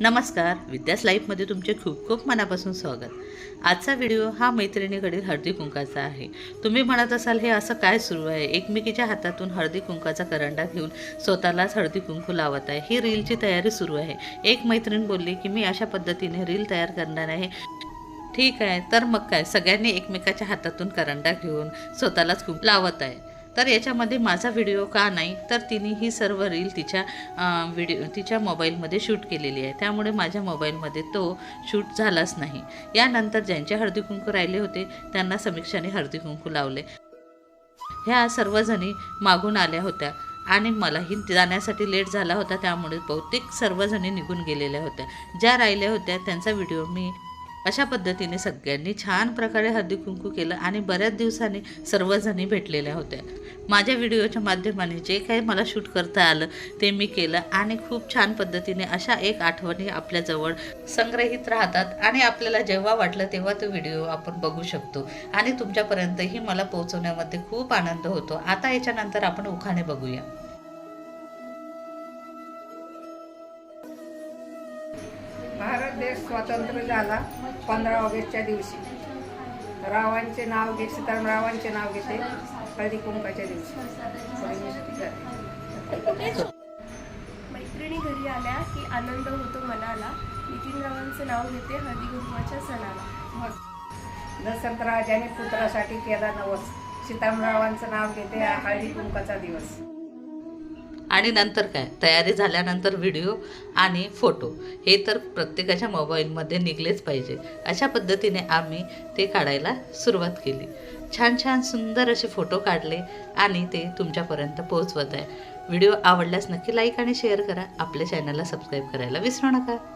नमस्कार. विद्यास लाईफमध्ये तुमचे खूप खूप मनापासून स्वागत. आजचा व्हिडिओ हा मैत्रिणीकडील हळदी कुंकाचा आहे. तुम्ही म्हणत असाल हे असं काय सुरू आहे? एकमेकीच्या हातातून हळदी कुंकाचा करंडा घेऊन स्वतःलाच हळदी कुंकू लावत आहे. ही रीलची तयारी सुरू आहे. एक मैत्रीण बोलली की मी अशा पद्धतीने रील तयार करणार आहे. ठीक आहे. तर मग काय? सगळ्यांनी एकमेकाच्या हातातून करंडा घेऊन स्वतःलाच कुंकू लावत आहे. तर याच्यामध्ये माझा व्हिडिओ का नाही तर तिने ही सर्व रील तिच्या व्हिडिओ तिच्या मोबाईलमध्ये शूट केलेली आहे. त्यामुळे माझ्या मोबाईलमध्ये तो शूट झालाच नाही. यानंतर ज्यांचे हळदी कुंकू राहिले होते त्यांना समीक्षाने हळदी कुंकू लावले. ह्या सर्वजणी मागून आल्या होत्या आणि मलाही जाण्यासाठी लेट झाला होता त्यामुळे बहुतेक सर्वजणी निघून गेलेल्या होत्या. ज्या राहिल्या होत्या त्यांचा व्हिडिओ मी अशा पद्धतीने सगळ्यांनी छान प्रकारे हळदी कुंकू केलं आणि बऱ्याच दिवसांनी सर्वजणी भेटलेल्या होत्या. माझ्या व्हिडिओच्या माध्यमाने जे काही मला शूट करता आलं ते मी केलं आणि खूप छान पद्धतीने अशा एक आठवणी आपल्याजवळ संग्रहित राहतात आणि आपल्याला जेव्हा वाटलं तेव्हा तो व्हिडिओ आपण बघू शकतो. आणि तुमच्यापर्यंतही मला पोहोचवण्यामध्ये खूप आनंद होतो. आता याच्यानंतर आपण उखाणे बघूया. भारत देश स्वतंत्र झाला पंधरा ऑगस्टच्या दिवशी. रावांचे नाव घे सीतारामरावांचे नाव घेते हळदी कुंकाच्या दिवशी. मैत्रिणी घरी आल्या की आनंद होतो मनाला. नितीनरावांचं नाव घेते हळदी कुंकवाच्या सणाला. मग दशरथ राजाने पुत्रासाठी केला नवस. सीतारामरावांचं नाव घेते हळदी कुंकाचा दिवस. आणि नंतर काय? तयारी झाल्यानंतर व्हिडिओ आणि फोटो. हे तर प्रत्येकाच्या मोबाईलमध्ये निघलेच पाहिजे. अशा पद्धतीने आम्ही ते काढायला सुरुवात केली. छान छान सुंदर असे फोटो काढले आणि ते तुमच्यापर्यंत पोहोचवत आहे. व्हिडिओ आवडल्यास नक्की लाईक आणि शेअर करा. आपल्या चॅनलला सबस्क्राईब करायला विसरू नका.